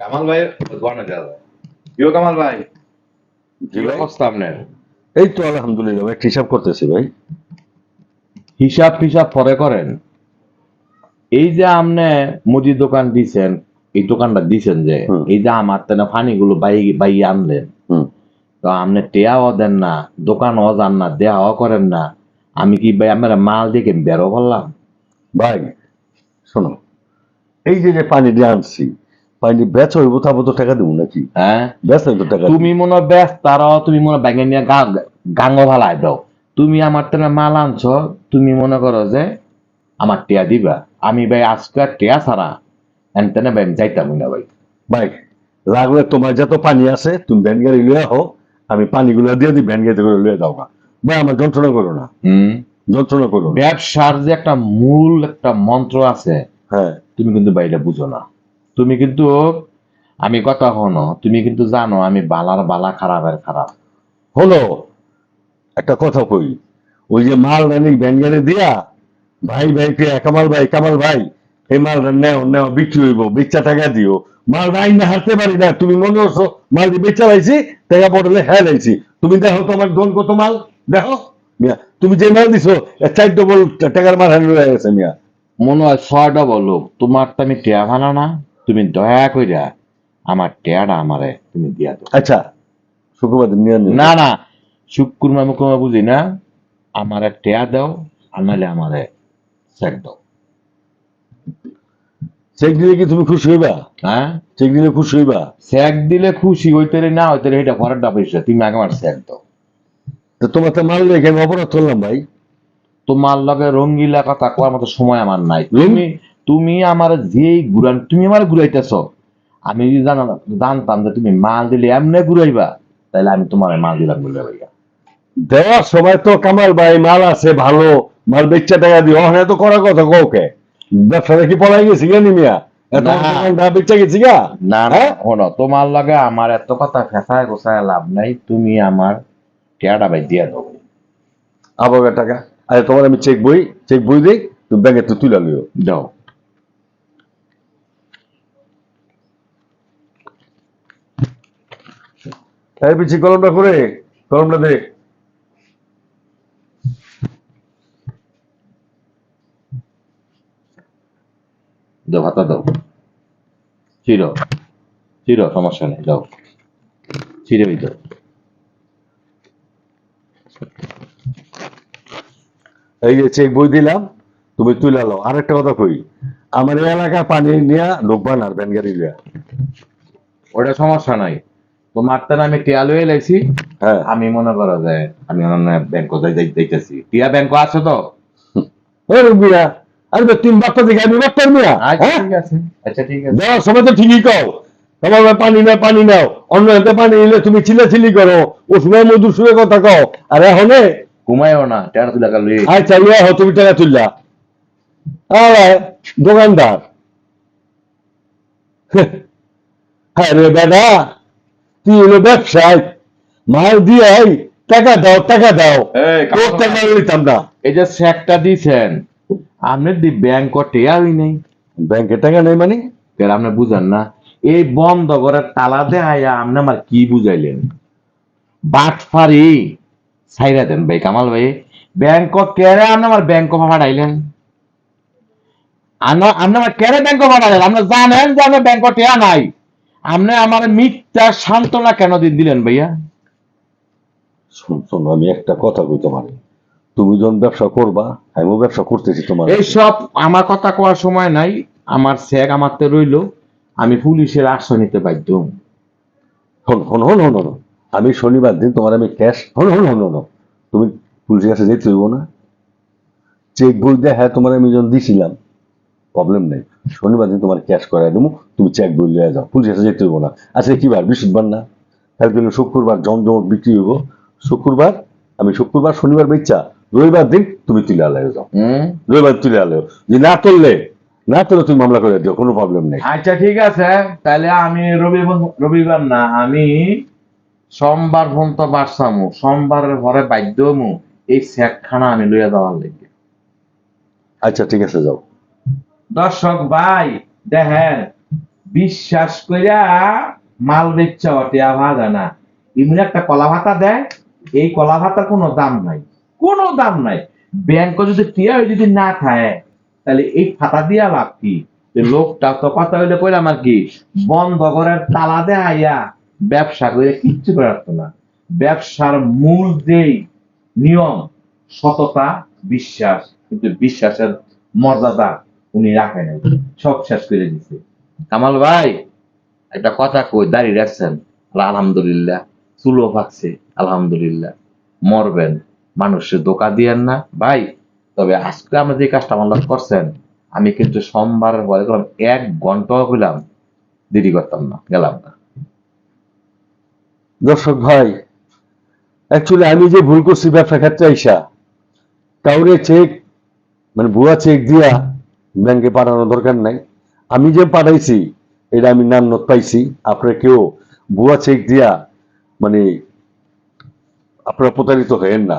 কামাল ভাই বানা যাবে ইও কামাল ভাই? জি ভাই? অবস্থা আপনার? এই তো আলহামদুলিল্লাহ ভাই হিসাব করতেছি ভাই। হিসাব ফিসাব পরে করেন। এই যে আপনি মুদি দোকান দিছেন এই দোকানটা দিছেন যে এই যে আমার তেনা ফানিগুলো বাই বাই আনলেন। তো আপনি টেয়াও দেন না দোকানও যান না দেওয়াও করেন না। আমি কি ভাই আমার মাল দেখে বেরো বললাম? ভাই শোনো এই যে যে পানি দিয়ে আনছি পানি বেচ হইব তারপর তো টাকা দেবো নাকি? হ্যাঁ? হইব টাকা তুমি মনে হয় তারাও তুমি মনে হয় ব্যাঙে নিয়ে গাঙ্গ দাও। তুমি আমার মাল আনছ তুমি মনে করো যে আমার টেয়া দিবা। আমি ভাই আজকে আর টেয়া ছাড়া এনতেনে যাইতাম না ভাই। ভাই লাগলে তোমার যত পানি আছে তুমি ভ্যান গাড়ি লয়ে আহো আমি পানিগুলো দিয়ে দিই গাড়িতে করে দাও না ভাই আমার যন্ত্রণা করো না। হুম? যন্ত্রণা করো ব্যবসার যে একটা মূল একটা মন্ত্র আছে হ্যাঁ। তুমি কিন্তু বাইরে বুঝো না। তুমি কিন্তু আমি কথা হনো তুমি কিন্তু জানো আমি বালার বালা খারাপের খারাপ। হলো একটা কথা কই ওই যে মাল রানি গাড়ি দিয়া ভাই ভাইকে কামাল ভাই কামাল ভাই এই মাল নেও নেও বিক্রি হইব বেচা টাকা দিও। মাল রাই না হারতে পারি না তুমি মনে করছ মাল দিয়ে বেচা লাইছি টাকা পড়লে হ্যাঁ লাইছি তুমি দেখো তোমার দোন কত মাল দেখো মিয়া তুমি যে মাল দিছো চার ডবল টাকার মাল হারিয়ে হয়ে গেছে মিয়া। মনে হয় ছয় ডবল তোমার তো আমি টেয়া ভালো না? তুমি দয়া কইরা আমার টেয়াটা আমারে তুমি দিয়া দাও। আচ্ছা শুক্রবার দিন নিয়ে না না শুক্রমা মুকুমা বুঝি না। আমারে টেয়া দাও আর নাহলে আমারে চেক দাও। চেক দিলে কি তুমি খুশি হইবা? হ্যাঁ? চেক দিলে খুশি হইবা? চেক দিলে খুশি হইতে না হইতে এটা ঘরের ডাবিস তুমি আগে আমার চেক দাও। তো তোমার তো মাল রেখে আমি অপরাধ করলাম ভাই। তোমার লগে রঙ্গিলা কথা কোয়ার মতো সময় আমার নাই। তুমি তুমি আমার যেই ঘুরান তুমি আমার ঘুরাইতেছ। আমি যদি জানা জানতাম যে তুমি মাল দিলে এমনি ঘুরাইবা তাহলে আমি তোমার মাল দিলাম বলে ভাইয়া দেওয়ার সময় তো কামাল ভাই মাল আছে ভালো মাল বেচা টাকা দিও ওখানে তো করার কথা কৌকে পলাই গেছি গা নিমিয়া। না। না হ্যাঁ? তোমার লগে আমার এত কথা ফেসায় গোসায় লাভ নাই তুমি আমার টেয়াটা ভাই দিয়ে দাও। আবার টাকা আরে তোমার আমি চেক বই চেক বই দিই ব্যাংকে তো তুলে লিও দাও। তাই পিছিয়ে কলমটা করে কলমটা দেখ দাও দাও। চির চির সমস্যা নেই দাও। চিরে দাও এই যে চেক বই দিলাম তুমি তুলে লো আরেকটা কথা কই আমার এই এলাকায় পানি নিয়ে ঢুকবা না ভ্যান গাড়ি লিয়া ওটা সমস্যা নাই। তোমার তো আমি টিয়া লয়ে লাইছি। হ্যাঁ। আমি মনে করো যে আমি অন্য ব্যাংক যাইতেছি। টিয়া ব্যাংক আছে তো? ওই মিয়া আরে বে, তুমি বার্তা দিকে আমি বার্তার মিয়া। আচ্ছা হ্যাঁ? ঠিক আছে। আচ্ছা ঠিক আছে। দেওয়ার সময় তো ঠিকই কও। তোমার পানি নাও পানি নাও। অন্য হাতে পানি নিলে তুমি করো। ও সময় মধুর সুরে কথা কও। আর এখনে ঘুমাইও না টেয়ার তুলে গেল আচ্ছা ইয়া হো তুমি টাকা তুললা। আরে দোকানদার। হ্যাঁ রে বেটা। তুই হলো ব্যবসায় মাল দিয়ে টাকা দাও টাকা দাও। তোর টাকা নিতাম না। এই যে চেকটা দিছেন আপনি দি ব্যাংক টেয়ারই নেই। ব্যাংকে টাকা নেই মানে? আপনি বুঝেন না এই বন্ধ করে তালা দেয়া আপনি আমার কি বুঝাইলেন? বাটফারি সাইরা দেন ভাই কামাল ভাই। ব্যাংক কেড়ে আপনি আমার ব্যাংক ফাটাইলেন আপনি আমার কেড়ে ব্যাংক ফাটাইলেন আপনি জানেন যে আমি ব্যাংক টেয়া নাই। আপনি আমার মিথ্যা সান্ত্বনা কেন দিন দিলেন ভাইয়া? শোন শোন আমি একটা কথা কই তোমার। তুমি যখন ব্যবসা করবা আমিও ব্যবসা করতেছি তোমার। এইসব আমার কথা কোয়ার সময় নাই আমার চেক আমার তো রইল আমি পুলিশের আশ্রয় নিতে বাধ্য। হন হন হন হন আমি শনিবার দিন তোমার আমি ক্যাশ হন হন হন হন তুমি পুলিশের কাছে যেতে হইব না। চেক বই হ্যাঁ তোমার আমি যখন দিছিলাম প্রবলেম নেই। শনিবার দিন তোমার ক্যাশ করাই দেবো তুমি চেক বই লিয়ে যাও। পুলিশের কাছে যেতে হইব না। আজকে কি বার? বৃহস্পতিবার না? কালকে হলো শুক্রবার জমজমট বিক্রি হইব। শুক্রবার আমি শুক্রবার শনিবার বেচা। রবিবার দিন তুমি তুলে আলায় যাও। রবিবার তুলে আলায় যে না তুললে না তুলে তুমি মামলা করে দিও কোনো প্রবলেম নেই। আচ্ছা ঠিক আছে। তাহলে আমি রবিবার রবিবার না আমি সোমবার পর্যন্ত বাসামু সোমবারের পরে বাধ্য এই চেকখানা আমি লইয়া যাওয়ার লেগে। আচ্ছা ঠিক আছে যাও। দর্শক ভাই, দেখেন, বিশ্বাস কইরা মাল বেচা টিয়া ভাজা না। এমনি একটা কলা ভাতা দেয়, এই কলা ভাতার কোনো দাম নাই। কোনো দাম নাই। ব্যাংক যদি টিয়া যদি না খায়, তাহলে এই খাতা দিয়া লাভ কি? লোকটা তো কথা হইলে কইলাম আর কি? বন্ধ করার তালা দেয় আইয়া ব্যবসা করে কিচ্ছু করে রাখতো না। ব্যবসার মূল যেই নিয়ম, সততা, বিশ্বাস, কিন্তু বিশ্বাসের মর্যাদা উনি নাই সব শেষ করে দিছে। কামাল ভাই, একটা কথা কই, দাঁড়িয়ে রাখছেন? আলহামদুলিল্লাহ চুলো পাচ্ছে আলহামদুলিল্লাহ। মরবেন। মানুষের দোকা দিয়েন না। ভাই, তবে আজকে আমরা যে কাজটা আমার করছেন, আমি কিন্তু সোমবার পরে গেলাম এক ঘণ্টা হইলাম দেরি করতাম না, গেলাম না। দর্শক ভাই অ্যাকচুয়ালি আমি যে ভুল করছি ব্যবসা ক্ষেত্রে আইসা, কাউরে চেক মানে ভুয়া চেক দিয়া ব্যাংকে পাঠানোর দরকার নাই। আমি যে পাঠাইছি, এটা আমি নাম নোট পাইছি। আপনারা কেউ ভুয়া চেক দিয়া মানে আপনারা প্রতারিত হয়েন না।